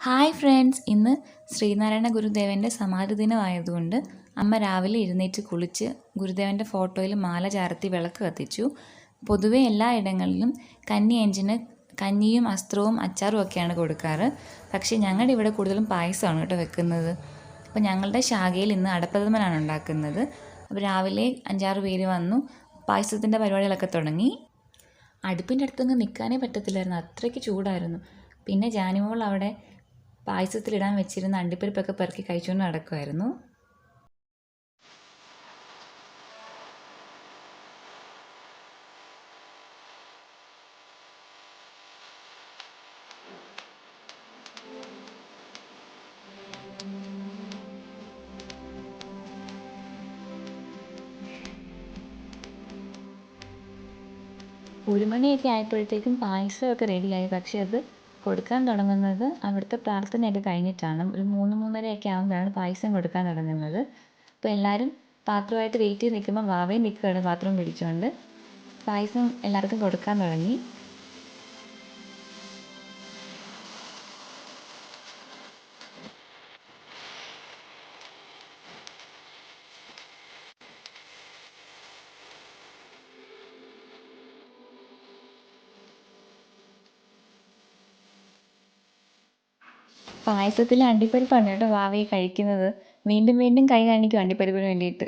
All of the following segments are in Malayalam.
ഹായ് ഫ്രണ്ട്സ് ഇന്ന് ശ്രീനാരായണ ഗുരുദേവന്റെ സമാധി ദിനമായതുകൊണ്ട് അമ്മ രാവിലെ എഴുന്നേറ്റ് കുളിച്ച് ഗുരുദേവന്റെ ഫോട്ടോയിൽ മാല ചാർത്തി വിളക്ക് കത്തിച്ചു. പൊതുവെ എല്ലാ ഇടങ്ങളിലും കന്നി എഞ്ചിന് കഞ്ഞിയും അസ്ത്രവും അച്ചാറും ഒക്കെയാണ് കൊടുക്കാറ്. പക്ഷേ ഞങ്ങളുടെ ഇവിടെ കൂടുതലും പായസമാണ് കേട്ടോ വെക്കുന്നത്. അപ്പോൾ ഞങ്ങളുടെ ശാഖയിൽ ഇന്ന് അടപ്രഥമനാണ് ഉണ്ടാക്കുന്നത്. അപ്പോൾ രാവിലെ അഞ്ചാറ് പേര് വന്നു പായസത്തിന്റെ പരിപാടികളൊക്കെ തുടങ്ങി. അടുപ്പിന്റെ അടുത്തൊന്നും നിൽക്കാനേ പറ്റത്തില്ലായിരുന്നു അത്രയ്ക്ക് ചൂടായിരുന്നു. പിന്നെ ജാനിമോൾ അവിടെ പായസത്തിലിടാൻ വെച്ചിരുന്ന അണ്ടിപ്പരിപ്പൊക്കെ പെറുക്കി കഴിച്ചുകൊണ്ട് നടക്കുമായിരുന്നു ഒരു മണിയൊക്കെ ആയപ്പോഴത്തേക്കും പായസമൊക്കെ റെഡിയായി പക്ഷേ അത് കൊടുക്കാൻ തുടങ്ങുന്നത് അവിടുത്തെ പ്രാർത്ഥനയൊക്കെ കഴിഞ്ഞിട്ടാണ്. ഒരു മൂന്ന് മൂന്നരയൊക്കെ ആകുമ്പോഴാണ് പായസം കൊടുക്കാൻ തുടങ്ങുന്നത്. അപ്പോൾ എല്ലാവരും പാത്രമായിട്ട് വെയിറ്റ് ചെയ്ത് നിൽക്കുമ്പോൾ വാവയും നിൽക്കുകയാണ് പാത്രം പിടിച്ചുകൊണ്ട് പായസം എല്ലാവർക്കും കൊടുക്കാൻ തുടങ്ങി. പായസത്തിൽ അണ്ടിപ്പരിപ്പാണ് കേട്ടോ വാവയെ കഴിക്കുന്നത്. വീണ്ടും വീണ്ടും കൈ കാണിക്കും അണ്ടിപ്പരിപ്പിന് വേണ്ടിയിട്ട്.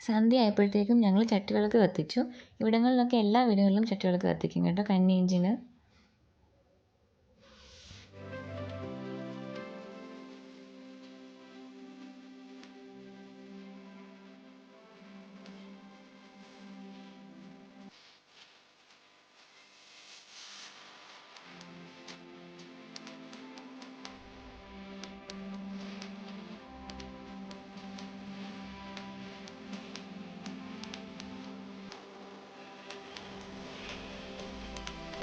സന്ധ്യ ആയപ്പോഴത്തേക്കും ഞങ്ങൾ ചട്ടിവിളക്ക് കത്തിച്ചു. ഇവിടങ്ങളിലൊക്കെ എല്ലാ വീടുകളിലും ചട്ടിവിളക്ക് കത്തിക്കും കേട്ടോ കന്നിയഞ്ചിന്